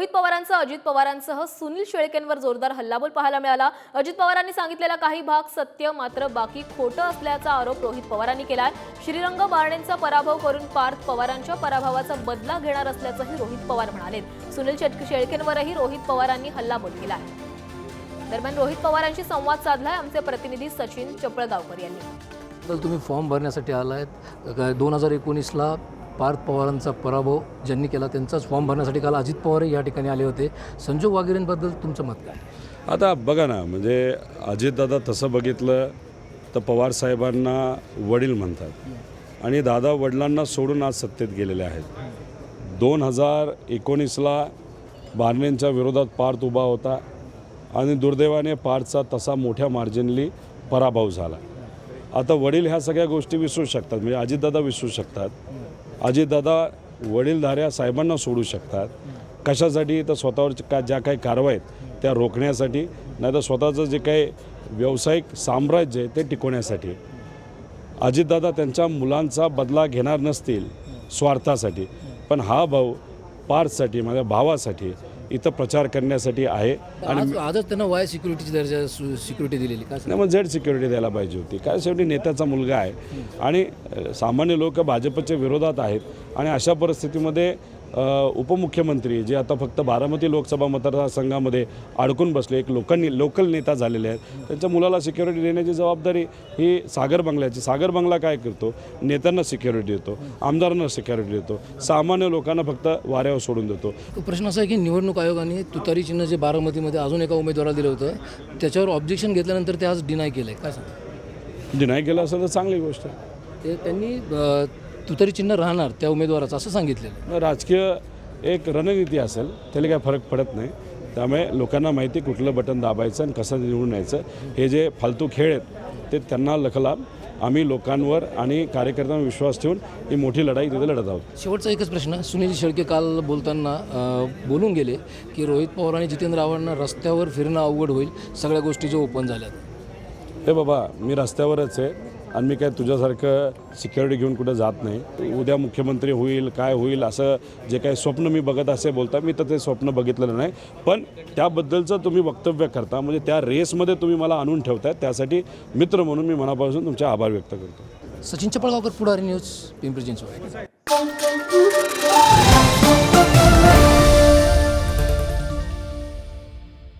रोहित पवारांचा अजित पवारांसह सुनील शेळकेंवर जोरदार हल्लाबोल पाहायला मिळाला. अजित पवारांनी सांगितलेला काही भाग सत्य मात्र बाकी खोटं असल्याचा आरोप रोहित पवारांनी केलाय. श्रीरंग बारणेंचा पराभव करून पार्थ पवारांच्या पराभवाचा बदला घेणार असल्याचंही रोहित पवार म्हणाले सुनील शेळकेंवरही रोहित पवारांनी हल्लाबोल केलाय. दरम्यान रोहित पवारांशी संवाद साधलाय. आमचे प्रतिनिधी सचिन चपळगावकर यांनी. तर तुम्ही फॉर्म भरण्यासाठी आलात दोन हजार एकोणीसला पार्थ पवारांचा पराभव ज्यांनी केला त्यांचाच फॉर्म भरण्यासाठी काल अजित पवारही या ठिकाणी आले होते. संजोग वागिरेंबद्दल तुमचं मत काय? आता बघा ना म्हणजे अजितदादा तसं बघितलं तर पवार साहेबांना वडील म्हणतात. आणि दादा वडिलांना सोडून आज सत्तेत गेलेले आहेत. दोन हजार एकोणीसला बारणेंच्या विरोधात पार्थ उभा होता आणि दुर्दैवाने पार्थचा तसा मोठ्या मार्जिनली पराभव झाला. आता वडील ह्या सगळ्या गोष्टी विसरू शकतात. म्हणजे अजितदादा विसरू शकतात. अजितदादा वडीलधाऱ्या साहेबांना सोडू शकतात. कशासाठी? तर स्वतःवर का ज्या काही कारवाई आहेत त्या रोखण्यासाठी. नाही तर स्वतःचं जे काही व्यावसायिक साम्राज्य आहे ते टिकवण्यासाठी. अजितदादा त्यांच्या मुलांचा बदला घेणार नसतील स्वार्थासाठी. पण हा भाऊ पार्थसाठी माझ्या भावासाठी इथं प्रचार करण्यासाठी आहे. आणि आज आजच त्यांना वाय सिक्युरिटीची दर्जा सिक्युरिटी दिलेली नाही मग झेड सिक्युरिटी द्यायला पाहिजे होती. काय शेवटी नेत्याचा मुलगा आहे. आणि सामान्य लोक भाजपच्या विरोधात आहेत. आणि अशा परिस्थितीमध्ये उपमुख्यमंत्री जे आता फक्त बारामती लोकसभा मतदारसंघामध्ये अडकून बसले एक लोकांनी लोकल नेता झालेले आहेत. त्यांच्या मुलाला सिक्युरिटी देण्याची जबाबदारी ही सागर बंगल्याची. सागर बंगला काय करतो? नेत्यांना सिक्युरिटी देतो आमदारांना सिक्युरिटी देतो सामान्य लोकांना फक्त वाऱ्यावर सोडून देतो. तो प्रश्न असा आहे की निवडणूक आयोगाने तुतारी चिन्ह जे बारामतीमध्ये अजून एका उमेदवाराला दिलं होतं त्याच्यावर ऑब्जेक्शन घेतल्यानंतर ते आज डिनाय केलं आहे काय सांगा डिनाय केलं असेल तर चांगली गोष्ट आहे. ते त्यांनी तुतारी चिन्ह राहणार त्या उमेदवाराचं असं सांगितलेलं राजकीय एक रणनीती असेल त्याला काय फरक पडत नाही. त्यामुळे लोकांना माहिती कुठलं बटन दाबायचं आणि कसं निवडून यायचं हे जे फालतू खेळ आहेत ते त्यांना लखला आम्ही लोकांवर आणि कार्यकर्त्यांवर विश्वास ठेवून ही मोठी लढाई तिथे लढत आहोत. शेवटचा एकच प्रश्न. सुनील शेळके काल बोलताना बोलून गेले की रोहित पवार आणि जितेंद्र आव्हाडांना रस्त्यावर फिरणं अवघड होईल सगळ्या गोष्टी ज्या ओपन झाल्यात. हे बाबा मी रस्त्यावरच आहे. आणि मी काय तुझ्यासारखं सिक्युरिटी घेऊन कुठं जात नाही. उद्या मुख्यमंत्री होईल काय होईल असं जे काही स्वप्न मी बघत असे बोलता मी तर ते स्वप्न बघितलेलं नाही. पण त्याबद्दलचं तुम्ही वक्तव्य करता म्हणजे त्या रेसमध्ये तुम्ही मला आणून ठेवताय त्यासाठी मित्र म्हणून मी मनापासून तुमचे आभार व्यक्त करतो. सचिन चपळगावकर पुढारी न्यूज पिंपरी चिंचवड.